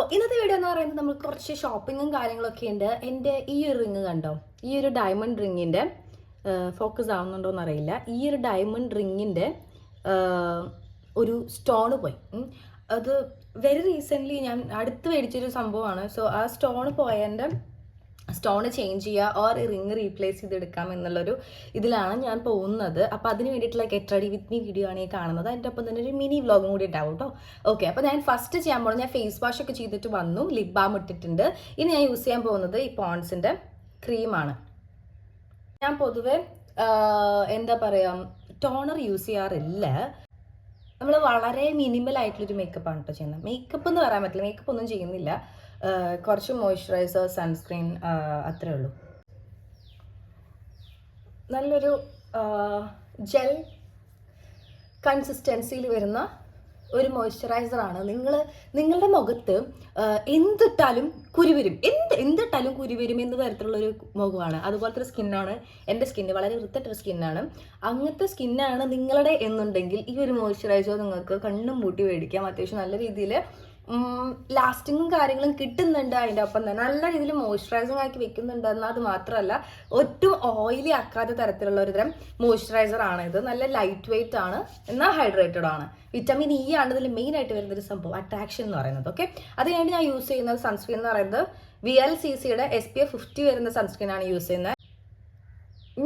അപ്പോൾ ഇന്നത്തെ വീഡിയോ എന്ന് പറയുന്നത് നമ്മൾ കുറച്ച് ഷോപ്പിങ്ങും കാര്യങ്ങളൊക്കെ ഉണ്ട്. എന്റെ ഈ ഒരു റിങ് കണ്ടോ? ഈ ഒരു ഡയമണ്ട് റിങ്ങിന്റെ ഫോക്കസ് ആവുന്നുണ്ടോ എന്നറിയില്ല. ഈ ഒരു ഡയമണ്ട് റിങ്ങിന്റെ ഒരു സ്റ്റോണ് പോയി. അത് വെരി റീസെന്റ്ലി ഞാൻ അടുത്ത് മേടിച്ചൊരു സംഭവമാണ്. സോ ആ സ്റ്റോണ് പോയതിന്റെ സ്റ്റോൺ ചേഞ്ച് ചെയ്യുക ഓർ റിങ് റീപ്ലേസ് ചെയ്തെടുക്കാം എന്നുള്ളൊരു ഇതിലാണ് ഞാൻ പോകുന്നത്. അപ്പോൾ അതിന് വേണ്ടിയിട്ടുള്ള get ready with me video ആണ് ഈ കാണുന്നത്. അതിന്റെ ഒപ്പം തന്നെ ഒരു മിനി വ്ളോഗും കൂടി ഉണ്ടാവും കേട്ടോ ഓക്കെ അപ്പോൾ ഞാൻ ഫസ്റ്റ് ചെയ്യാൻ പോകുന്നത് ഞാൻ ഫേസ് വാഷ് ഒക്കെ ചെയ്തിട്ട് വന്നു. ലിപ് ബാം ഇട്ടിട്ടുണ്ട്. ഇനി ഞാൻ യൂസ് ചെയ്യാൻ പോകുന്നത് ഈ പോൺസിന്റെ ക്രീമാണ് ഞാൻ പൊതുവെ എന്താ പറയുക ടോണർ യൂസ് ചെയ്യാറില്ല. നമ്മൾ വളരെ മിനിമൽ ആയിട്ടുള്ളൊരു മേക്കപ്പ് ആണ് കേട്ടോ ചെയ്യുന്നത്. മേക്കപ്പ് എന്ന് പറയാൻ പറ്റില്ല. മേക്കപ്പ് ഒന്നും ചെയ്യുന്നില്ല. കുറച്ച് മോയ്സ്ചറൈസർ സൺസ്ക്രീൻ അത്രേ ഉള്ളൂ. നല്ലൊരു ജെൽ കൺസിസ്റ്റൻസിയിൽ വരുന്ന ഒരു മോയ്സ്ചറൈസറാണ്. നിങ്ങൾ നിങ്ങളുടെ മുഖത്ത് എന്തിട്ടാലും കുരുവരും. എന്ത് എന്തിട്ടാലും കുരുവരും എന്ന തരത്തിലുള്ളൊരു മുഖമാണ്. അതുപോലത്തെ സ്കിന്നാണ് എന്റെ സ്കിന്ന് വളരെ വൃത്തിട്ടൊരു സ്കിന്നാണ്. അങ്ങനത്തെ സ്കിന്നാണ് നിങ്ങളുടെ എന്നുണ്ടെങ്കിൽ ഈ ഒരു മോയ്സ്ചറൈസർ നിങ്ങൾക്ക് കണ്ണും മൂട്ടി മേടിക്കാം. അത്യാവശ്യം നല്ല രീതിയിൽ ലാസ്റ്റിങ്ങും കാര്യങ്ങളും കിട്ടുന്നുണ്ട് അതിന്റെ ഒപ്പം തന്നെ. നല്ല രീതിയിൽ മോയ്സ്ചറൈസിങ് ആക്കി വെക്കുന്നുണ്ട് എന്നാൽ അത് മാത്രമല്ല ഒട്ടും ഓയിലി ആക്കാത്ത തരത്തിലുള്ള ഒരു തരം മോയ്സ്ചറൈസർ ആണ് ഇത്. നല്ല ലൈറ്റ് വെയിറ്റ് ആണ് എന്നാൽ ഹൈഡ്രേറ്റഡ് ആണ്. വിറ്റാമിൻ ഇ ആണ് ഇതിൽ മെയിൻ ആയിട്ട് വരുന്ന ഒരു സംഭവം അട്രാക്ഷൻ എന്ന് പറയുന്നത് ഓക്കെ അത് കഴിഞ്ഞ് ഞാൻ യൂസ് ചെയ്യുന്ന സൺസ്ക്രീൻ എന്ന് പറയുന്നത് വി എൽ സി സിയുടെ എസ് പി എഫ് ഫിഫ്റ്റി വരുന്ന സൺസ്ക്രീൻ ആണ് യൂസ് ചെയ്യുന്നത്.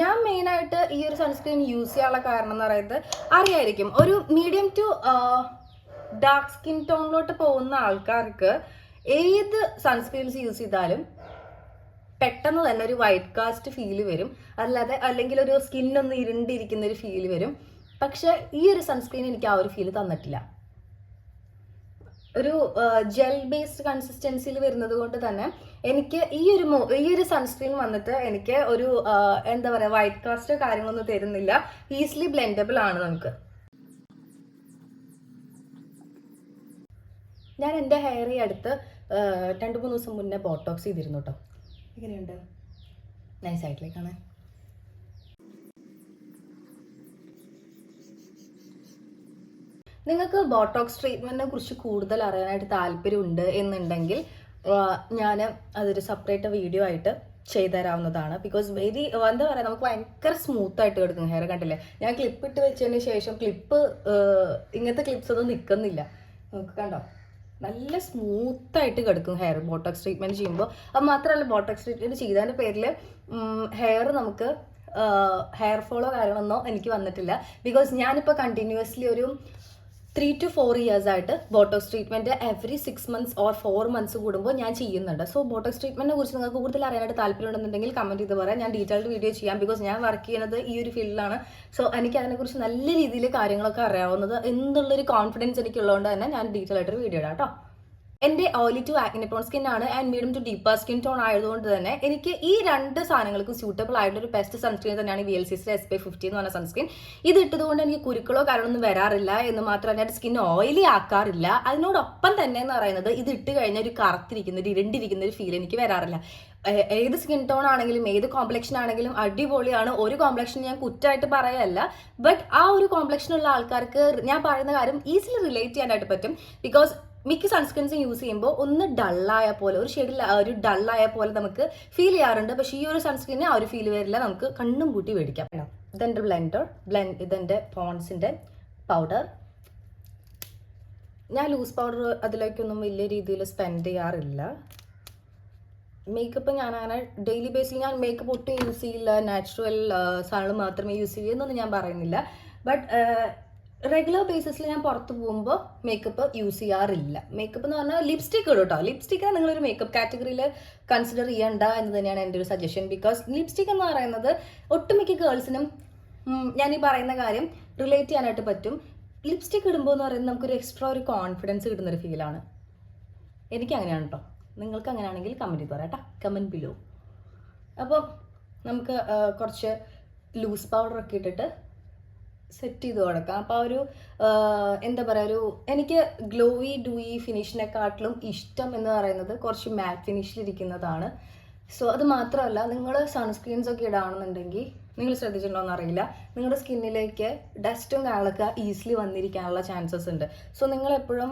ഞാൻ മെയിനായിട്ട് ഈ ഒരു സൺസ്ക്രീൻ യൂസ് ചെയ്യാനുള്ള കാരണം എന്ന് പറയുന്നത് അറിയായിരിക്കും. ഒരു മീഡിയം ടു ഡാർക്ക് സ്കിൻ ടോണിലോട്ട് പോകുന്ന ആൾക്കാർക്ക് ഏത് സൺസ്ക്രീൻസ് യൂസ് ചെയ്താലും പെട്ടെന്ന് തന്നെ ഒരു വൈറ്റ് കാസ്റ്റ് ഫീൽ വരും. അല്ലാതെ അല്ലെങ്കിൽ ഒരു സ്കിൻ ഒന്ന് ഇരുണ്ടിരിക്കുന്ന ഒരു ഫീൽ വരും. പക്ഷെ ഈ ഒരു സൺസ്ക്രീൻ എനിക്ക് ആ ഒരു ഫീൽ തന്നിട്ടില്ല. ഒരു ജെൽ ബേസ്ഡ് കൺസിസ്റ്റൻസിയിൽ വരുന്നത് കൊണ്ട് തന്നെ എനിക്ക് ഈ ഒരു ഈ ഒരു സൺസ്ക്രീൻ വന്നിട്ട് എനിക്ക് ഒരു എന്താ പറയുക വൈറ്റ് കാസ്റ്റ് കാര്യങ്ങളൊന്നും തരുന്നില്ല. ഈസിലി ബ്ലെൻഡബിൾ ആണ് നമുക്ക്. ഞാൻ എന്റെ ഹെയർ ഈ അടുത്ത് രണ്ട് മൂന്ന് ദിവസം മുന്നേ ബോട്ടോക്സ് ചെയ്തിരുന്നു കേട്ടോ എങ്ങനെയുണ്ട്? നൈസ് ആയിട്ടില്ലേ കാണാൻ നിങ്ങൾക്ക് ബോട്ടോക്സ് ട്രീറ്റ്മെന്റിനെ കുറിച്ച് കൂടുതൽ അറിയാനായിട്ട് താല്പര്യമുണ്ട് എന്നുണ്ടെങ്കിൽ ഞാൻ അതൊരു സെപ്പറേറ്റ് വീഡിയോ ആയിട്ട് ചെയ്തുതരാവുന്നതാണ്. ബിക്കോസ് വെരി എന്താ പറയുക നമുക്ക് ഭയങ്കര സ്മൂത്ത് ആയിട്ട് കിടക്കും ഹെയർ കണ്ടില്ലേ? ഞാൻ ക്ലിപ്പ് ഇട്ട് വെച്ചതിന് ശേഷം ക്ലിപ്പ് ഇങ്ങനത്തെ ക്ലിപ്സ് ഒന്നും നിൽക്കുന്നില്ല നമുക്ക് കണ്ടോ? നല്ല സ്മൂത്തായിട്ട് കിടക്കും ഹെയർ ബോട്ടോക്സ് ട്രീറ്റ്മെന്റ് ചെയ്യുമ്പോൾ അത് മാത്രമല്ല ബോട്ടോക്സ് ട്രീറ്റ്മെന്റ് ചെയ്തതിന്റെ പേരിൽ ഹെയർ നമുക്ക് ഹെയർ ഫോളോ കാരണമെന്നോ എനിക്ക് വന്നിട്ടില്ല. ബിക്കോസ് ഞാനിപ്പോൾ കണ്ടിന്യൂസ്ലി ഒരു ത്രീ ടു ഫോർ ഇയേഴ്സ് ആയിട്ട് botox treatment every six months or four months കൂടുമ്പോൾ ഞാൻ ചെയ്യുന്നുണ്ട്. സോ ബോട്ടോക്സ് ട്രീറ്റ്മെന്റിനെ കുറിച്ച് നിങ്ങൾക്ക് കൂടുതൽ അറിയാനായിട്ട് താല്പര്യമുണ്ടെന്നുണ്ടെങ്കിൽ കമന്റ് ചെയ്ത് പറയാം. ഞാൻ ഡീറ്റെയിൽഡ് വീഡിയോ ചെയ്യാം ബിക്കോസ് ഞാൻ വർക്ക് ചെയ്യുന്നത് ഈ ഒരു ഫീൽഡിലാണ് സോ എനിക്ക് അതിനെക്കുറിച്ച് നല്ല രീതിയിൽ കാര്യങ്ങളൊക്കെ അറിയാവുന്നത് എന്നുള്ളൊരു കോൺഫിഡൻസ് എനിക്കുള്ളതുകൊണ്ട് തന്നെ ഞാൻ ഡീറ്റെയിൽ ആയിട്ടൊരു വീഡിയോ ഇടാം കേട്ടോ. എന്റെ oily to acne tone skin ആണ് and medium to deeper skin tone ആയതുകൊണ്ട് തന്നെ എനിക്ക് ഈ രണ്ട് സാധനങ്ങൾക്കും സ്യൂട്ടബിൾ ആയിട്ടുള്ള ഒരു ബെസ്റ്റ് സൺസ്ക്രീൻ തന്നെയാണ് വി എൽ സിസിലെ എസ് പി ഫിഫ്റ്റി എന്ന് പറഞ്ഞ സൺസ്ക്രീൻ ഇത് ഇട്ടതുകൊണ്ട് എനിക്ക് കുരുക്കളോ കാര്യമൊന്നും വരാറില്ല എന്ന് മാത്രമല്ല എന്റെ സ്കിൻ ഓയിലി ആക്കാറില്ല. അതിനോടൊപ്പം തന്നെ എന്ന് പറയുന്നത് ഇത് ഇട്ട് കഴിഞ്ഞാൽ ഒരു കറുത്തിരിക്കുന്ന ഒരു ഇരണ്ടിരിക്കുന്ന ഒരു ഫീൽ എനിക്ക് വരാറില്ല. ഏത് സ്കിൻ ടോൺ ആണെങ്കിലും ഏത് കോംപ്ലക്ഷൻ ആണെങ്കിലും അടിപൊളിയാണ്. ഒരു കോംപ്ലക്ഷൻ ഞാൻ കുറ്റമായിട്ട് പറയല്ല. ബട്ട് ആ ഒരു കോംപ്ലക്ഷനുള്ള ആൾക്കാർക്ക് ഞാൻ പറയുന്ന കാര്യം ഈസിലി റിലേറ്റ് ചെയ്യാനായിട്ട് പറ്റും. ബിക്കോസ് മിക്ക സൺസ്ക്രീൻസും യൂസ് ചെയ്യുമ്പോൾ ഒന്ന് ഡള്ളായ പോലെ ഒരു ഷെയ്ഡിൽ ഒരു ഡള്ളായ പോലെ നമുക്ക് ഫീൽ ചെയ്യാറുണ്ട്. പക്ഷേ ഈ ഒരു സൺസ്ക്രീനെ ആ ഒരു ഫീൽ വരില്ല. നമുക്ക് കണ്ണും കൂട്ടി മേടിക്കാം. ഇതെന്റെ ബ്ലെൻഡർ ബ്ലെൻഡ് ഇതെന്റെ പോൺസിന്റെ പൗഡർ ഞാൻ ലൂസ് പൗഡർ അതിലേക്കൊന്നും വലിയ രീതിയിൽ സ്പെൻഡ് ചെയ്യാറില്ല. മേക്കപ്പ് ഞാൻ അങ്ങനെ ഡെയിലി ബേസിൽ ഞാൻ മേക്കപ്പ് ഒട്ടും യൂസ് ചെയ്യില്ല. നാച്ചുറൽ സാധനങ്ങൾ മാത്രമേ യൂസ് ചെയ്യൂ എന്നൊന്നും ഞാൻ പറയുന്നില്ല. ബട്ട് റെഗുലർ ബേസിസിൽ ഞാൻ പുറത്ത് പോകുമ്പോൾ മേക്കപ്പ് യൂസ് ചെയ്യാറില്ല. മേക്കപ്പ് എന്ന് പറഞ്ഞാൽ ലിപ്സ്റ്റിക് ഇടും കേട്ടോ ലിപ്സ്റ്റിക്ക് നിങ്ങളൊരു മേക്കപ്പ് കാറ്റഗറിയിൽ കൺസിഡർ ചെയ്യണ്ട എന്ന് തന്നെയാണ് എന്റെ ഒരു സജഷൻ ബിക്കോസ് ലിപ്സ്റ്റിക് എന്ന് പറയുന്നത് ഒട്ടുമിക്ക ഗേൾസിനും ഞാൻ ഈ പറയുന്ന കാര്യം റിലേറ്റ് ചെയ്യാനായിട്ട് പറ്റും. ലിപ്സ്റ്റിക് ഇടുമ്പോൾ എന്ന് പറയുന്നത് നമുക്കൊരു എക്സ്ട്രാ ഒരു കോൺഫിഡൻസ് കിട്ടുന്നൊരു ഫീലാണ് എനിക്ക് അങ്ങനെയാണ് കേട്ടോ നിങ്ങൾക്ക് അങ്ങനെയാണെങ്കിൽ കമന്റ് ചെയ്ത് പറയാം കമന്റ് ബിലോ അപ്പോൾ നമുക്ക് കുറച്ച് ലൂസ് പൗഡറൊക്കെ ഇട്ടിട്ട് സെറ്റ് ചെയ്ത് കൊടുക്കാം. അപ്പോൾ ഒരു എന്താ പറയുക ഒരു എനിക്ക് ഗ്ലോയി ഡൂയി ഫിനിഷിനെക്കാട്ടിലും ഇഷ്ടം എന്ന് പറയുന്നത് കുറച്ച് മാറ്റ് ഫിനിഷിലിരിക്കുന്നതാണ് സോ അത് മാത്രമല്ല നിങ്ങൾ സൺസ്ക്രീൻസ് ഒക്കെ ഇടാണെന്നുണ്ടെങ്കിൽ നിങ്ങൾ ശ്രദ്ധിച്ചിട്ടുണ്ടോ എന്നറിയില്ല. നിങ്ങളുടെ സ്കിന്നിലേക്ക് ഡസ്റ്റും കാര്യങ്ങളൊക്കെ ഈസിലി വന്നിരിക്കാനുള്ള ചാൻസസ് ഉണ്ട്. സോ നിങ്ങൾ എപ്പോഴും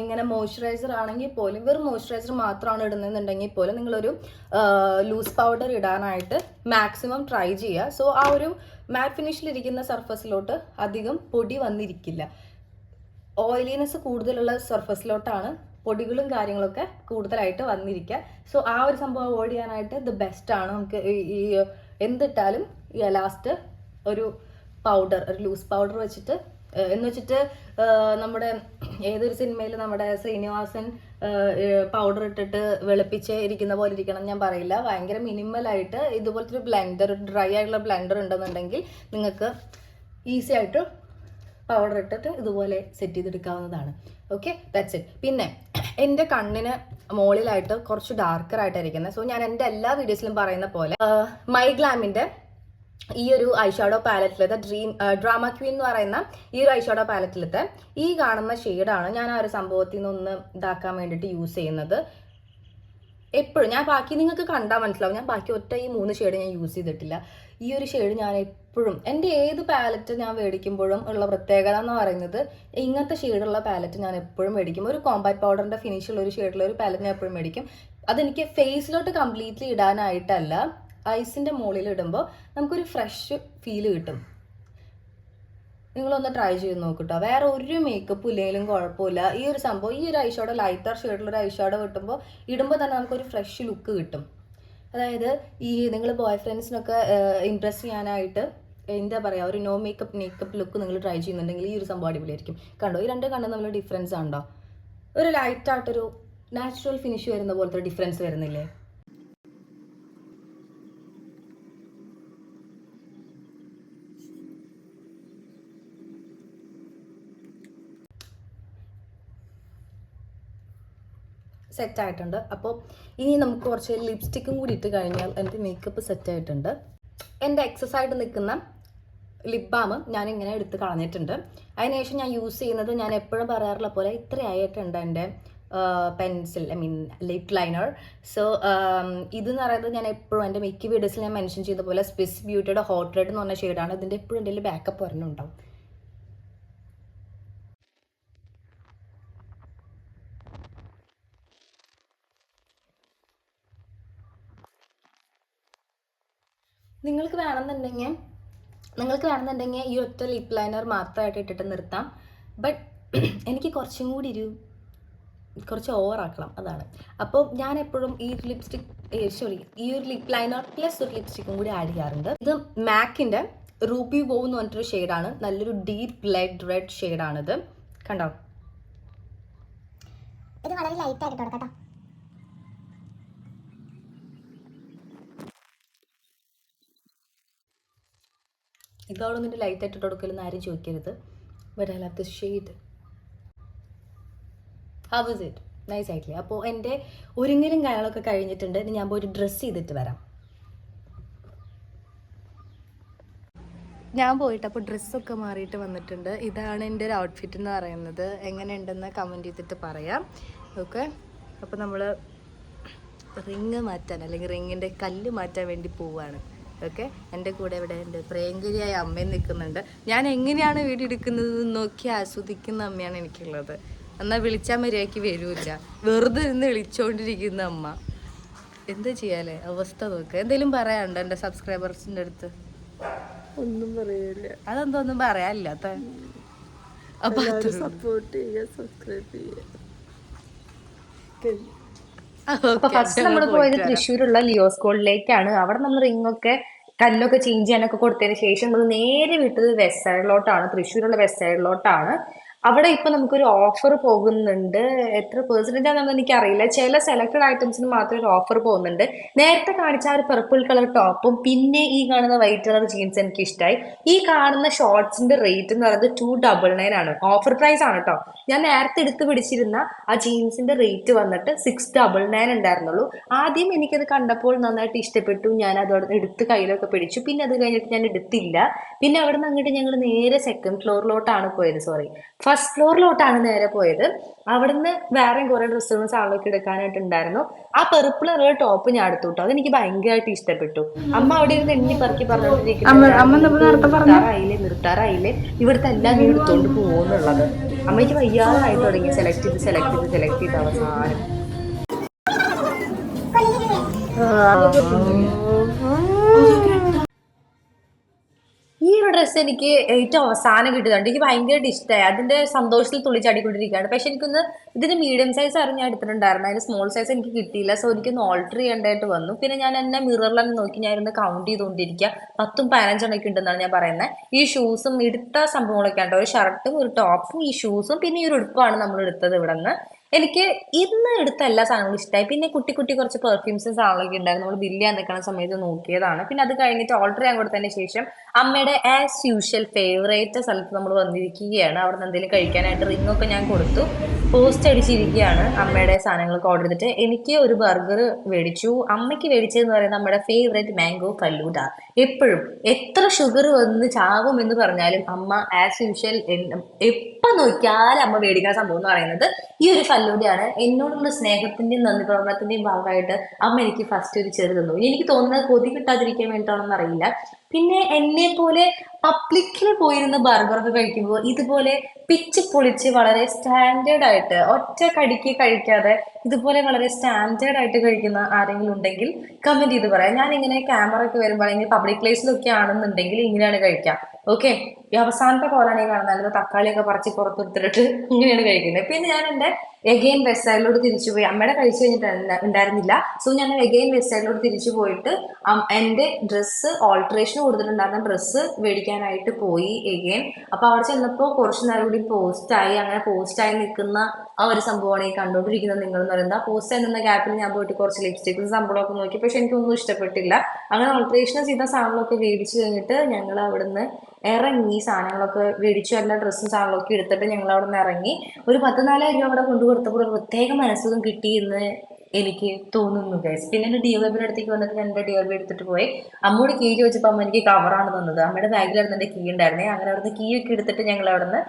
ഇങ്ങനെ മോയ്സ്ചറൈസർ ആണെങ്കിൽ പോലും വെറും മോയ്സ്ചറൈസർ മാത്രമാണ് ഇടുന്നതെന്നുണ്ടെങ്കിൽ പോലും നിങ്ങളൊരു ലൂസ് പൗഡർ ഇടാനായിട്ട് മാക്സിമം ട്രൈ ചെയ്യുക. സോ ആ ഒരു മാറ്റ് ഫിനിഷിലിരിക്കുന്ന സർഫസിലോട്ട് അധികം പൊടി വന്നിരിക്കില്ല. ഓയിലിനെസ് കൂടുതലുള്ള സർഫസിലോട്ടാണ് പൊടികളും കാര്യങ്ങളൊക്കെ കൂടുതലായിട്ട് വന്നിരിക്കുക സോ ആ ഒരു സംഭവം അവോയ്ഡ് ചെയ്യാനായിട്ട് ദ ബെസ്റ്റ് ആണ്. നമുക്ക് ഈ- എന്തിട്ടാലും ഈ ലാസ്റ്റ് ഒരു പൗഡർ ഒരു ലൂസ് പൗഡർ വെച്ചിട്ട് എന്ന് വെച്ചിട്ട് നമ്മുടെ ഏതൊരു സിനിമയിൽ നമ്മുടെ ശ്രീനിവാസൻ പൗഡർ ഇട്ടിട്ട് വെളുപ്പിച്ച് ഇരിക്കുന്ന പോലെ ഇരിക്കണം ഞാൻ പറയില്ല. ഭയങ്കര മിനിമലായിട്ട് ഇതുപോലത്തെ ഒരു ബ്ലെൻഡർ ഡ്രൈ ആയിട്ടുള്ള ബ്ലെൻഡർ ഉണ്ടെന്നുണ്ടെങ്കിൽ നിങ്ങൾക്ക് ഈസി ആയിട്ട് പൗഡർ ഇട്ടിട്ട് ഇതുപോലെ സെറ്റ് ചെയ്തെടുക്കാവുന്നതാണ്. ഓക്കെ ദാറ്റ്സ് ഇറ്റ് പിന്നെ എന്റെ കണ്ണിന് മുകളിലായിട്ട് കുറച്ച് ഡാർക്കർ ആയിട്ടായിരിക്കുന്നത് സോ ഞാൻ എന്റെ എല്ലാ വീഡിയോസിലും പറയുന്ന പോലെ മൈ ഗ്ലാമിന്റെ ഈ ഒരു ഐഷാഡോ പാലറ്റിലത്തെ ഡ്രീം ഡ്രാമ ക്വീൻ എന്ന് പറയുന്ന ഈ ഒരു ഐഷാഡോ പാലറ്റിലത്തെ ഈ കാണുന്ന ഷെയ്ഡാണ് ഞാൻ ആ ഒരു സംഭവത്തിൽ നിന്ന് ഒന്ന് ഇതാക്കാൻ വേണ്ടിയിട്ട് യൂസ് ചെയ്യുന്നത്. എപ്പോഴും ഞാൻ ബാക്കി നിങ്ങൾക്ക് കണ്ടാൽ മനസ്സിലാവും. ഞാൻ ബാക്കി ഒറ്റ ഈ മൂന്ന് ഷെയ്ഡ് ഞാൻ യൂസ് ചെയ്തിട്ടില്ല. ഈ ഒരു ഷെയ്ഡ് ഞാൻ എപ്പോഴും എന്റെ ഏത് പാലറ്റ് ഞാൻ മേടിക്കുമ്പോഴും ഉള്ള പ്രത്യേകത എന്ന് പറയുന്നത് ഇങ്ങനത്തെ ഷെയ്ഡുള്ള പാലറ്റ് ഞാൻ എപ്പോഴും മേടിക്കും. ഒരു കോമ്പാക്ട് പൗഡറിന്റെ ഫിനിഷുള്ള ഒരു ഷെയ്ഡുള്ള ഒരു പാലറ്റ് ഞാൻ എപ്പോഴും മേടിക്കും. അതെനിക്ക് ഫേസിലോട്ട് കംപ്ലീറ്റ്ലി ഇടാനായിട്ടല്ല. ഐസിന്റെ മുകളിൽ ഇടുമ്പോൾ നമുക്കൊരു ഫ്രഷ് ഫീൽ കിട്ടും. നിങ്ങളൊന്ന് ട്രൈ ചെയ്ത് നോക്കിട്ടോ. വേറെ ഒരു മേക്കപ്പ് ഇല്ലെങ്കിലും കുഴപ്പമില്ല. ഈ ഒരു സംഭവം ഈ ഒരു ഐഷാഡോ ലൈറ്റർ ഷെയ്ഡിലൊരു ഐഷാഡോ കിട്ടുമ്പോൾ ഇടുമ്പോൾ തന്നെ നമുക്കൊരു ഫ്രഷ് ലുക്ക് കിട്ടും. അതായത് ഈ നിങ്ങൾ ബോയ് ഫ്രണ്ട്സിനൊക്കെ ഇമ്പ്രസ് ചെയ്യാനായിട്ട് എന്താ പറയുക ഒരു നോ മേക്കപ്പ് മേക്കപ്പ് ലുക്ക് നിങ്ങൾ ട്രൈ ചെയ്യുന്നുണ്ടെങ്കിൽ ഈ ഒരു സംഭവം അടിപൊളിയായിരിക്കും. കണ്ടോ? ഈ രണ്ട് കണ്ടും തമ്മിൽ ഡിഫറൻസ് ഉണ്ടോ ഒരു ലൈറ്റായിട്ടൊരു നാച്ചുറൽ ഫിനിഷ് വരുന്ന പോലത്തെ ഡിഫറൻസ് വരുന്നില്ലേ? സെറ്റ് ആയിട്ടുണ്ട് അപ്പോൾ ഇനി നമുക്ക് കുറച്ച് ലിപ്സ്റ്റിക്കും കൂടി ഇട്ട് കഴിഞ്ഞാൽ എന്റെ മേക്കപ്പ് സെറ്റ് ആയിട്ടുണ്ട് എന്റെ എക്സസ് ആയിട്ട് നിൽക്കുന്ന ലിപ് ബാം ഞാൻ ഇങ്ങനെ എടുത്ത് കളഞ്ഞിട്ടുണ്ട്. അതിനുശേഷം ഞാൻ യൂസ് ചെയ്യുന്നത് ഞാൻ എപ്പോഴും പറയാറുള്ള പോലെ ഇത്രയായിട്ടുണ്ട് എന്റെ pencil I mean lip liner so ഇതെന്ന് പറയുന്നത് ഞാൻ എപ്പോഴും എന്റെ മിക്ക വീഡിയോസിൽ ഞാൻ മെൻഷൻ ചെയ്ത പോലെ സ്വിസ് ബ്യൂട്ടിയുടെ ഹോട്ട് റെഡ് എന്ന് പറഞ്ഞ ഷെയ്ഡാണ് ഇതിന്റെ എപ്പോഴും എന്റെ ബാക്കപ്പ് ഒരെണ്ണമുണ്ടാവും നിങ്ങൾക്ക് വേണമെന്നുണ്ടെങ്കിൽ നിങ്ങൾക്ക് വേണമെന്നുണ്ടെങ്കിൽ ഈ ഒറ്റ ലിപ് ലൈനർ മാത്രമായിട്ട് ഇട്ടിട്ട് നിർത്താം. ബട്ട് എനിക്ക് കുറച്ചും കൂടി ഒരു കുറച്ച് ഓവർ ആക്കണം അതാണ്. അപ്പോൾ ഞാൻ എപ്പോഴും ഈ ഒരു ലിപ്സ്റ്റിക് സോറി ഈ ഒരു ലിപ് ലൈനർ പ്ലസ് ഒരു ലിപ്സ്റ്റിക്കും കൂടി ആഡ് ചെയ്യാറുണ്ട്. ഇത് മാക്കിന്റെ റൂബി വോ എന്ന് പറഞ്ഞിട്ടൊരു ഷെയ്ഡാണ് നല്ലൊരു ഡീപ്പ് ബ്ലഡ് റെഡ് ഷെയ്ഡാണിത് കണ്ടോ? ഇത് വളരെ ലൈറ്റ് ആയിട്ട് കൊടുക്കട്ടോ ഇതോടെ നിന്റെ ലൈറ്റ് ആയിട്ട് കൊടുക്കലെന്ന് ആരും ചോദിക്കരുത്. But I love this shade how is it nice ആയിട്ടില്ലേ? അപ്പോൾ എന്റെ ഒരുങ്ങലും കാര്യങ്ങളൊക്കെ കഴിഞ്ഞിട്ടുണ്ട്. ഇനി ഞാൻ പോയി ഒരു ഡ്രസ്സ് ചെയ്തിട്ട് വരാം. ഞാൻ പോയിട്ട് അപ്പോൾ ഡ്രസ്സൊക്കെ മാറിയിട്ട് വന്നിട്ടുണ്ട്. ഇതാണ് എന്റെ ഒരു ഔട്ട്ഫിറ്റ് എന്ന് പറയുന്നത്. എങ്ങനെയുണ്ടെന്ന് കമന്റ് ചെയ്തിട്ട് പറയാം. ഓക്കെ അപ്പോൾ നമ്മൾ റിങ് മാറ്റാൻ അല്ലെങ്കിൽ റിങ്ങിന്റെ കല്ല് മാറ്റാൻ വേണ്ടി പോവുകയാണ് ഓക്കെ എന്റെ കൂടെ ഇവിടെ എന്റെ പ്രിയങ്കരിയായ അമ്മയും നിൽക്കുന്നുണ്ട്. ഞാൻ എങ്ങനെയാണ് വീഡിയോ എടുക്കുന്നത് നോക്കി ആസ്വദിക്കുന്ന അമ്മയാണ് എനിക്കുള്ളത്. എന്നാൽ വിളിച്ചാൽ മര്യാദയ്ക്ക് വരൂല്ല. വെറുതെ ഇരുന്ന് വിളിച്ചുകൊണ്ടിരിക്കുന്ന അമ്മ. എന്താ ചെയ്യാലേ? അവസ്ഥ നോക്ക്. എന്തെങ്കിലും പറയാനുണ്ടോ എന്റെ സബ്സ്ക്രൈബേഴ്സിന്റെ അടുത്ത്? ഒന്നും പറയില്ല. അതെന്തോ ഒന്നും പറയാനില്ലാത്ത? അപ്പൊ സപ്പോർട്ട് ചെയ്യുക സബ്സ്ക്രൈബ് ചെയ്യുക. Okay, ഫസ്റ്റ് നമ്മൾ പോയത് തൃശ്ശൂരുള്ള ലിയോ സ്കൂളിലേക്കാണ്. അവിടെ നമ്മൾ റിംഗ് ഒക്കെ കല്ലൊക്കെ ചേഞ്ച് ചെയ്യാനൊക്കെ കൊടുത്തതിന് ശേഷം നമ്മൾ നേരെ വിട്ടത് വെസ്റ്റ് സൈഡിലോട്ടാണ് തൃശ്ശൂരുള്ള വെസ്റ്റ് സൈഡിലോട്ടാണ് അവിടെ ഇപ്പൊ നമുക്കൊരു ഓഫർ പോകുന്നുണ്ട്. എത്ര പെർസെന്റേജ് ആണെന്ന് എനിക്ക് അറിയില്ല ചില സെലക്ടഡ് ഐറ്റംസിന് മാത്രം ഒരു ഓഫർ പോകുന്നുണ്ട്. നേരത്തെ കാണിച്ച ആ ഒരു പർപ്പിൾ കളർ ടോപ്പും പിന്നെ ഈ കാണുന്ന വൈറ്റ് കളർ ജീൻസ് എനിക്ക് ഇഷ്ടമായി ഈ കാണുന്ന ഷോർട്സിന്റെ റേറ്റ് എന്ന് പറയുന്നത് ടു ഡബിൾ നയൻ ആണ്. ഓഫർ പ്രൈസ് ആണ് കേട്ടോ ഞാൻ നേരത്തെ എടുത്ത് പിടിച്ചിരുന്ന ആ ജീൻസിന്റെ റേറ്റ് വന്നിട്ട് സിക്സ് ഡബിൾ നയൻ ഉണ്ടായിരുന്നുള്ളൂ. ആദ്യം എനിക്കത് കണ്ടപ്പോൾ നന്നായിട്ട് ഇഷ്ടപ്പെട്ടു. ഞാൻ അത് അവിടെ എടുത്ത് കയ്യിലൊക്കെ പിടിച്ചു. പിന്നെ അത് കഴിഞ്ഞിട്ട് ഞാൻ എടുത്തില്ല. പിന്നെ അവിടെ നിന്ന് അങ്ങോട്ട് ഞങ്ങൾ നേരെ സെക്കൻഡ് ഫ്ലോറിലോട്ടാണ് പോയത്. സോറി ഫസ്റ്റ് ഫ്ലോറിലോട്ടാണ് നേരെ പോയത്. അവിടുന്ന് വേറെയും കുറെ ഡ്രസ്സുകളും സാധനങ്ങളൊക്കെ എടുക്കാനായിട്ട് ഉണ്ടായിരുന്നു ആ പെർപ്പിൾ കളർ ടോപ്പ് ഞാൻ എടുത്തു കേട്ടോ അതെനിക്ക് ഭയങ്കരമായിട്ട് ഇഷ്ടപ്പെട്ടു. അമ്മ അവിടെ ഇരുന്ന് എണ്ണി പറക്കി പറഞ്ഞോണ്ടിരിക്കുന്നില്ലേ നിർത്താറായില്ലേ ഇവിടുത്തെ എല്ലാം നീ എടുത്തോണ്ട് പോകുന്നുള്ളത് അമ്മയ്ക്ക് വയ്യാതായി തുടങ്ങി. സെലക്ട് ചെയ്ത് സെലക്ട് ചെയ്ത് സെലക്ട് ചെയ്ത് അവസാനം. ഡ്രസ്സ് എനിക്ക് ഏറ്റവും അവസാനം കിട്ടുന്നുണ്ട് എനിക്ക് ഭയങ്കരമായിട്ട് ഇഷ്ടമായി അതിന്റെ സന്തോഷത്തിൽ തുള്ളിച്ചാടിക്കൊണ്ടിരിക്കുകയാണ് പക്ഷെ എനിക്കൊന്ന് ഇതിന് മീഡിയം സൈസ് ആയിരുന്നു ഞാൻ എടുത്തിട്ടുണ്ടായിരുന്നു അതിന് സ്മോൾ സൈസ് എനിക്ക് കിട്ടിയില്ല. സോ എനിക്കൊന്ന് ഓൾട്ടർ ചെയ്യേണ്ടതായിട്ട് വന്നു. പിന്നെ ഞാൻ എന്നെ മിററിലൊന്ന് നോക്കി ഞാൻ ഇരുന്ന് കൗണ്ട് ചെയ്തുകൊണ്ടിരിക്കുക. പത്തും പതിനഞ്ചെണ്ണൊക്കെ ഉണ്ടെന്നാണ് ഞാൻ പറയുന്നത്. ഈ ഷൂസും എടുത്ത സംഭവങ്ങളൊക്കെ ഉണ്ട് ഒരു ഷർട്ടും ഒരു ടോപ്പും ഈ ഷൂസും പിന്നെ ഈ ഒരു ഉടുപ്പാണ് നമ്മൾ എടുത്തത് ഇവിടെ നിന്ന് എനിക്ക് ഇന്ന് എടുത്ത എല്ലാ സാധനങ്ങളും ഇഷ്ടമായി പിന്നെ കുട്ടി കുട്ടി കുറച്ച് പെർഫ്യൂംസും സാധനങ്ങളൊക്കെ ഉണ്ടായിരുന്നു. നമ്മൾ ബില്ല് ചെയ്യാൻ നിൽക്കുന്ന സമയത്ത് നോക്കിയതാണ്. പിന്നെ അത് കഴിഞ്ഞിട്ട് ഓർഡർ ചെയ്യാൻ കൊടുത്തതിന് ശേഷം അമ്മയുടെ ആസ് യൂഷ്വൽ ഫേവറേറ്റ് സ്ഥലത്ത് നമ്മൾ വന്നിരിക്കുകയാണ്. അവിടെ നിന്ന് എന്തെങ്കിലും കഴിക്കാനായിട്ട് റിംഗ് ഒക്കെ ഞാൻ കൊടുത്തു. പോസ്റ്റ് അടിച്ചിരിക്കുകയാണ് അമ്മയുടെ സാധനങ്ങളൊക്കെ ഓർഡർ ചെയ്തിട്ട്. എനിക്ക് ഒരു ബർഗർ മേടിച്ചു. അമ്മയ്ക്ക് മേടിച്ചതെന്ന് പറയുന്നത് നമ്മുടെ ഫേവറേറ്റ് മാംഗോ ഫല്ലൂഡ എപ്പോഴും എത്ര ഷുഗർ വന്ന് ചാവും എന്ന് പറഞ്ഞാലും അമ്മ ആസ് യൂഷ്വൽ എപ്പോൾ നോക്കിയാലും അമ്മ മേടിക്കാൻ സംഭവം എന്ന് പറയുന്നത് ഈ ഒരു ഫല്ലൂഡയാണ് എന്നോടുള്ള സ്നേഹത്തിന്റെയും നന്ദി പ്രകടനത്തിന്റെയും ഭാഗമായിട്ട് അമ്മ എനിക്ക് ഫസ്റ്റ് ഒരു ചെറു തന്നു ഇനി എനിക്ക് തോന്നുന്നത് കൊതി കിട്ടാതിരിക്കാൻ വേണ്ടിയിട്ടാണെന്ന് അറിയില്ല. പിന്നെ എന്നെ പോലെ പബ്ലിക്കിൽ പോയിരുന്ന് ബർഗറൊക്കെ കഴിക്കുമ്പോൾ ഇതുപോലെ പിച്ച് പൊളിച്ച് വളരെ സ്റ്റാൻഡേർഡ് ആയിട്ട് ഒറ്റ കടിക്ക് കഴിക്കാതെ ഇതുപോലെ വളരെ സ്റ്റാൻഡേർഡ് ആയിട്ട് കഴിക്കുന്ന ആരെങ്കിലും ഉണ്ടെങ്കിൽ കമന്റ് ചെയ്ത് പറയാം. ഞാൻ ഇങ്ങനെ ക്യാമറ ഒക്കെ വരുമ്പോൾ അല്ലെങ്കിൽ പബ്ലിക് പ്ലേസിലൊക്കെ ആണെന്നുണ്ടെങ്കിൽ ഇങ്ങനെയാണ് കഴിക്കാം. ഓക്കെ അവസാനത്തെ കോലാണ് ഈ കാണുന്നത്. തക്കാളിയൊക്കെ പറിച്ച് പുറത്തെടുത്തിട്ട് ഇങ്ങനെയാണ് കഴിക്കുന്നത്. പിന്നെ ഞാൻ എന്റെ എഗെയിൻ വെസ്സൈലോട് തിരിച്ചു പോയി. അമ്മയുടെ കഴിച്ചു കഴിഞ്ഞിട്ട് ഉണ്ടായിരുന്നില്ല സോ ഞാൻ എഗെയിൻ വെസ്സൈലോട് തിരിച്ചു പോയിട്ട് എന്റെ ഡ്രസ്സ് ഓൾട്രേഷൻ കൊടുത്തിട്ടുണ്ടായിരുന്ന ഡ്രസ്സ് മേടിക്കാനായിട്ട് പോയി എഗെയിൻ അപ്പൊ അവിടെ ചെന്നപ്പോൾ കുറച്ച് നേരം കൂടി പോസ്റ്റായി അങ്ങനെ പോസ്റ്റായി നിൽക്കുന്ന ആ ഒരു സംഭവമാണ് ഈ കണ്ടുകൊണ്ടിരിക്കുന്നത് നിങ്ങൾ എന്ന് പറയുന്നത്. ആ പോസ്റ്റായി നിന്ന ഗ്യാപ്പിൽ ഞാൻ പോയിട്ട് കുറച്ച് ലിപ്സ്റ്റിക്കും സംഭവമൊക്കെ നോക്കി. പക്ഷെ എനിക്കൊന്നും ഇഷ്ടപ്പെട്ടില്ല. അങ്ങനെ ഓൾട്രേഷൻ ചെയ്ത സാധനങ്ങളൊക്കെ മേടിച്ചു കഴിഞ്ഞിട്ട് ഞങ്ങൾ അവിടുന്ന് ഇറങ്ങി. സാധനങ്ങളൊക്കെ മേടിച്ചു എല്ലാ ഡ്രസ്സും സാധനങ്ങളൊക്കെ എടുത്തിട്ട് ഞങ്ങൾ അവിടെ നിന്ന് ഇറങ്ങി. ഒരു പത്ത് നാലായിരം രൂപ അവിടെ കൊണ്ടു കൊടുത്തപ്പോൾ ഒരു പ്രത്യേക മനസ്സുഖം കിട്ടി എന്ന് എനിക്ക് തോന്നുന്നു ഗൈസ് പിന്നെ എന്റെ ഡി വൈബിന്റെ അടുത്തേക്ക് വന്നിട്ട് ഞാൻ എന്റെ ഡി വെബ് എടുത്തിട്ട് പോയി. അമ്മയോട് കീ ചോദിച്ചപ്പോൾ അമ്മ എനിക്ക് കവറാണ് തന്നത്. അമ്മയുടെ ബാഗിലായിരുന്നു എന്റെ കീ ഉണ്ടായിരുന്നേ. അങ്ങനെ അവിടുന്ന് കീ ഒക്കെ എടുത്തിട്ട് ഞങ്ങൾ അവിടുന്ന്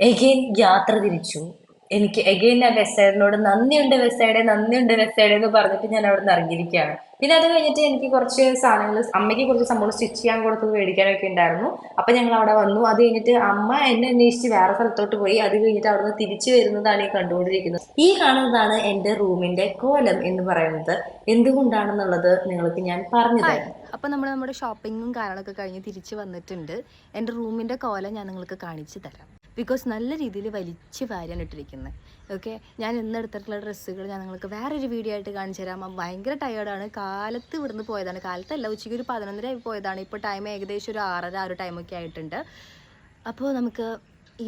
എഗെയിൻ യാത്ര തിരിച്ചു. എനിക്ക് എഗെയിൻ ആ വെസൈഡിനോട് നന്ദിയുണ്ട് വെസൈഡെ നന്ദിയുണ്ട് വെസൈഡെ എന്ന് പറഞ്ഞിട്ട് ഞാൻ അവിടെ നിന്ന് ഇറങ്ങിയിരിക്കുകയാണ്. പിന്നെ അത് കഴിഞ്ഞിട്ട് എനിക്ക് കുറച്ച് സാധനങ്ങൾ അമ്മയ്ക്ക് കുറച്ച് സംഭവം സ്റ്റിച്ച് ചെയ്യാൻ കൊടുത്തത് മേടിക്കാനൊക്കെ ഉണ്ടായിരുന്നു. അപ്പം ഞങ്ങൾ അവിടെ വന്നു. അത് കഴിഞ്ഞിട്ട് അമ്മ എന്നെ അന്വേഷിച്ച് വേറെ സ്ഥലത്തോട്ട് പോയി. അത് കഴിഞ്ഞിട്ട് അവിടെ നിന്ന് തിരിച്ചു വരുന്നതാണ് ഈ കണ്ടുകൊണ്ടിരിക്കുന്നത്. ഈ കാണുന്നതാണ് എന്റെ റൂമിന്റെ കോലം എന്ന് പറയുന്നത്. എന്തുകൊണ്ടാണെന്നുള്ളത് നിങ്ങൾക്ക് ഞാൻ പറഞ്ഞു തരാം. അപ്പോൾ നമ്മൾ നമ്മുടെ ഷോപ്പിങ്ങും കാര്യങ്ങളൊക്കെ കഴിഞ്ഞ് തിരിച്ച് വന്നിട്ടുണ്ട്. എന്റെ റൂമിന്റെ കോലം ഞാൻ നിങ്ങൾക്ക് കാണിച്ചു തരാം. ബിക്കോസ് നല്ല രീതിയിൽ വലിച്ച് വാരാൻ ഇട്ടിരിക്കുന്നത് ഓക്കെ ഞാൻ ഇന്ന് എടുത്തിട്ടുള്ള ഡ്രസ്സുകൾ ഞാൻ നിങ്ങൾക്ക് വേറൊരു വീഡിയോ ആയിട്ട് കാണിച്ചു തരാം. ഭയങ്കര ടയേർഡാണ് കാലത്ത് ഇവിടുന്ന് പോയതാണ്. കാലത്തല്ല ഉച്ചയ്ക്ക് ഒരു പതിനൊന്നര പോയതാണ്. ഇപ്പോൾ ടൈം ഏകദേശം ഒരു ആറര ആ ഒരു ടൈമൊക്കെ ആയിട്ടുണ്ട്. അപ്പോൾ നമുക്ക്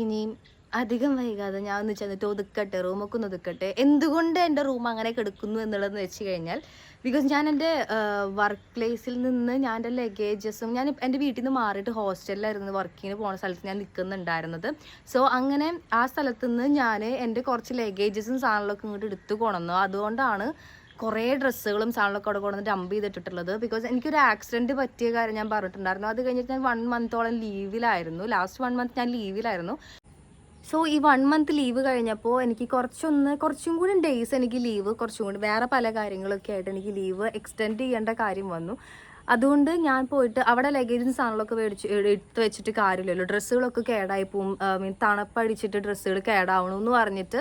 ഇനിയും അധികം വൈകാതെ ഞാൻ ഒന്ന് ചെന്നിട്ട് ഒതുക്കട്ടെ റൂമൊക്കെ ഒന്ന് ഒതുക്കട്ടെ. എന്തുകൊണ്ട് എന്റെ റൂം അങ്ങനെ കിടക്കുന്നു എന്നുള്ളതെന്ന് വെച്ച് കഴിഞ്ഞാൽ ബിക്കോസ് ഞാൻ എന്റെ വർക്ക് പ്ലേസിൽ നിന്ന് ഞാൻ എന്റെ ലഗേജസും ഞാൻ എന്റെ വീട്ടിൽ നിന്ന് മാറിയിട്ട് ഹോസ്റ്റലിലായിരുന്നു വർക്കിന് പോകുന്ന സ്ഥലത്ത് ഞാൻ നിൽക്കുന്നുണ്ടായിരുന്നത്. സോ അങ്ങനെ ആ സ്ഥലത്ത് നിന്ന് ഞാൻ എന്റെ കുറച്ച് ലഗേജസും സാധനങ്ങളൊക്കെ ഇങ്ങോട്ട് എടുത്തു കൊണന്നു അതുകൊണ്ടാണ് കുറേ ഡ്രസ്സുകളും സാധനങ്ങളൊക്കെ അവിടെ കൊണ്ടുവന്ന് ഡംപ് ചെയ്തിട്ടുള്ളത് ബിക്കോസ് എനിക്കൊരു ആക്സിഡന്റ് പറ്റിയ കാര്യം ഞാൻ പറഞ്ഞിട്ടുണ്ടായിരുന്നു. അത് കഴിഞ്ഞിട്ട് ഞാൻ വൺ മന്തോളം ലീവിലായിരുന്നു ലാസ്റ്റ് വൺ മന്ത് ഞാൻ ലീവിലായിരുന്നു സോ ഈ വൺ മന്ത് ലീവ് കഴിഞ്ഞപ്പോൾ എനിക്ക് കുറച്ചൊന്ന് കുറച്ചും കൂടി ഡേയ്സ് എനിക്ക് ലീവ് കുറച്ചും കൂടി വേറെ പല കാര്യങ്ങളൊക്കെ ആയിട്ട് എനിക്ക് ലീവ് എക്സ്റ്റെൻഡ് ചെയ്യേണ്ട കാര്യം വന്നു. അതുകൊണ്ട് ഞാൻ പോയിട്ട് അവിടെ ലഗേജും സാധനങ്ങളൊക്കെ മേടിച്ച് എടുത്ത് വെച്ചിട്ട് കാര്യമില്ലല്ലോ. ഡ്രസ്സുകളൊക്കെ കേടായി പോവും. മീൻ തണുപ്പടിച്ചിട്ട് ഡ്രസ്സുകൾ കേടാവണം എന്ന് പറഞ്ഞിട്ട്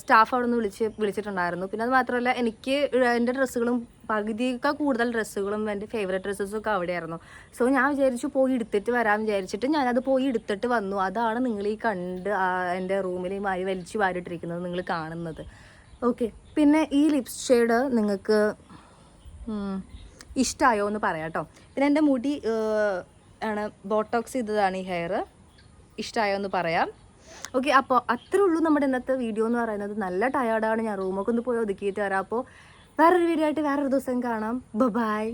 സ്റ്റാഫ് അവിടെ നിന്ന് വിളിച്ച് വിളിച്ചിട്ടുണ്ടായിരുന്നു. പിന്നെ അത് മാത്രമല്ല എനിക്ക് എന്റെ ഡ്രസ്സുകളും പകുതിയൊക്കെ കൂടുതൽ ഡ്രസ്സുകളും എന്റെ ഫേവറേറ്റ് ഡ്രസ്സസും ഒക്കെ അവിടെയായിരുന്നു. സോ ഞാൻ വിചാരിച്ചു പോയി എടുത്തിട്ട് വരാൻ വിചാരിച്ചിട്ട് ഞാനത് പോയി എടുത്തിട്ട് വന്നു. അതാണ് നിങ്ങൾ ഈ കണ്ട് എന്റെ റൂമിൽ ഈ മാരി വലിച്ചു വാരിട്ടിരിക്കുന്നത് നിങ്ങൾ കാണുന്നത്. ഓക്കെ പിന്നെ ഈ ലിപ്സ് ഷെയ്ഡ് നിങ്ങൾക്ക് ഇഷ്ടമായോ എന്ന് പറയാം കേട്ടോ പിന്നെ എന്റെ മുടി ആണ് ബോട്ടോക്സ് ചെയ്തതാണ് ഈ ഹെയർ ഇഷ്ടമായോ എന്ന് പറയാം. ഓക്കെ അപ്പോൾ അത്രേ ഉള്ളൂ നമ്മുടെ ഇന്നത്തെ വീഡിയോ എന്ന് പറയുന്നത്. നല്ല ടയേർഡാണ് ഞാൻ റൂമൊക്കെ ഒന്ന് പോയി ഒതുക്കിയിട്ട് വരാം. അപ്പോൾ വേറൊരു വീഡിയോ ആയിട്ട് വേറൊരു ദിവസം കാണാം. ബൈ